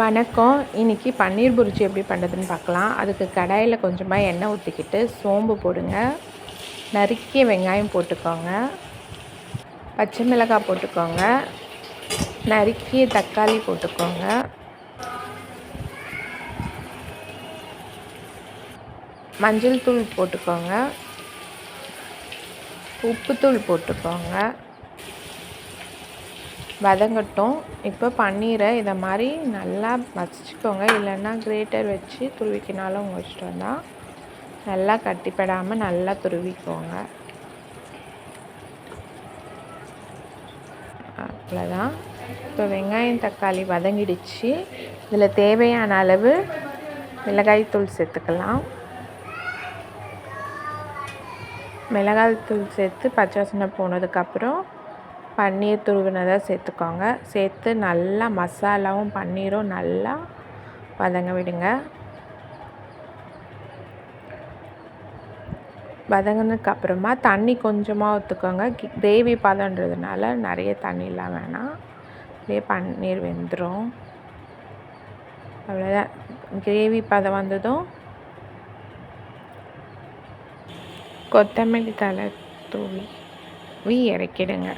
வணக்கம். இன்றைக்கி பன்னீர் புரிச்சி எப்படி பண்ணுறதுன்னு பார்க்கலாம். அதுக்கு கடாயில் கொஞ்சமாக எண்ணெய் ஊற்றிக்கிட்டு சோம்பு போடுங்க. நறுக்கிய வெங்காயம் போட்டுக்கோங்க. பச்சை மிளகாய் போட்டுக்கோங்க. நறுக்கிய தக்காளி போட்டுக்கோங்க. மஞ்சள் தூள் போட்டுக்கோங்க. உப்புத்தூள் போட்டுக்கோங்க. வதங்கட்டும். இப்போ பன்னீரை இதை மாதிரி நல்லா வச்சுக்கோங்க. இல்லைன்னா கிரேட்டர் வச்சு துருவிக்கினாலும் உங்கள் இஷ்டம் தான். நல்லா கட்டிப்படாமல் நல்லா துருவிக்கோங்க. அவ்வளோதான் இப்போ வெங்காயம் தக்காளி வதங்கிடுச்சு. இதில் தேவையான அளவு மிளகாய்த்தூள் சேர்த்துக்கலாம். மிளகாய் தூள் சேர்த்து பச்சை வாசனை போனதுக்கப்புறம் பன்னீர் துருவினதை சேர்த்துக்கோங்க. சேர்த்து நல்லா மசாலாவும் பன்னீரும் நல்லா வதங்க விடுங்க. வதங்கினதுக்கு அப்புறமா தண்ணி கொஞ்சமாக ஊற்றுக்கோங்க கிரேவி பதன்றதுனால நிறைய தண்ணிலாம் வேணாம். அப்படியே பன்னீர் வெந்துடும் அவ்வளோதான் கிரேவி பதம் வந்ததும் கொத்தமல்லி தலை தூவி இறக்கிடுங்க.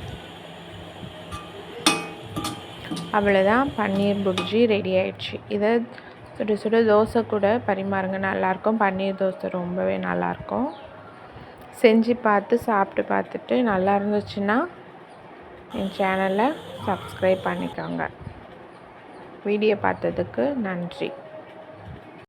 அவ்வளோதான் பன்னீர் புர்ஜி ரெடி ஆயிடுச்சு. இதை சுட சுட தோசை கூட பரிமாறுங்க. நல்லாயிருக்கும். பன்னீர் தோசை ரொம்பவே நல்லாயிருக்கும். செஞ்சு பார்த்து சாப்பிட்டு பார்த்துட்டு நல்லா இருந்துச்சுன்னா என் சேனலை சப்ஸ்கிரைப் பண்ணிக்கோங்க. வீடியோ பார்த்ததுக்கு நன்றி.